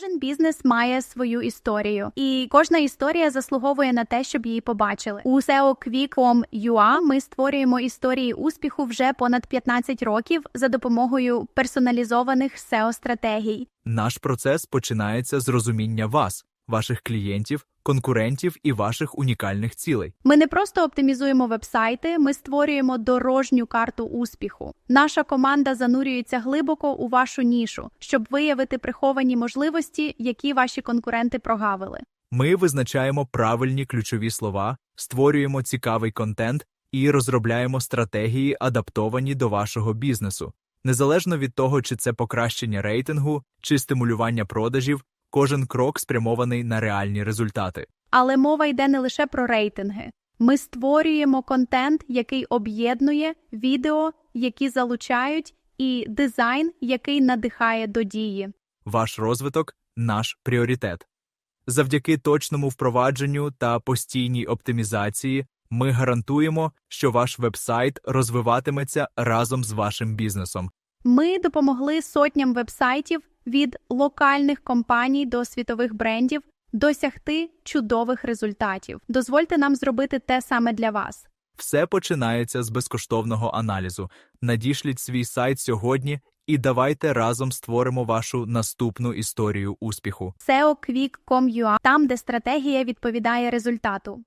Кожен бізнес має свою історію, і кожна історія заслуговує на те, щоб її побачили. У SEO Quick.com.ua ми створюємо історії успіху вже понад 15 років за допомогою персоналізованих SEO стратегій. Наш процес починається з розуміння вас, ваших клієнтів, конкурентів і ваших унікальних цілей. Ми не просто оптимізуємо вебсайти, ми створюємо дорожню карту успіху. Наша команда занурюється глибоко у вашу нішу, щоб виявити приховані можливості, які ваші конкуренти прогавили. Ми визначаємо правильні ключові слова, створюємо цікавий контент і розробляємо стратегії, адаптовані до вашого бізнесу. Незалежно від того, чи це покращення рейтингу, чи стимулювання продажів, кожен крок спрямований на реальні результати. Але мова йде не лише про рейтинги. Ми створюємо контент, який об'єднує відео, які залучають, і дизайн, який надихає до дії. Ваш розвиток наш пріоритет. Завдяки точному впровадженню та постійній оптимізації ми гарантуємо, що ваш вебсайт розвиватиметься разом з вашим бізнесом. Ми допомогли сотням вебсайтів від локальних компаній до світових брендів досягти чудових результатів. Дозвольте нам зробити те саме для вас. Все починається з безкоштовного аналізу. Надішліть свій сайт сьогодні і давайте разом створимо вашу наступну історію успіху. SEO Quick.com.ua – там, де стратегія відповідає результату.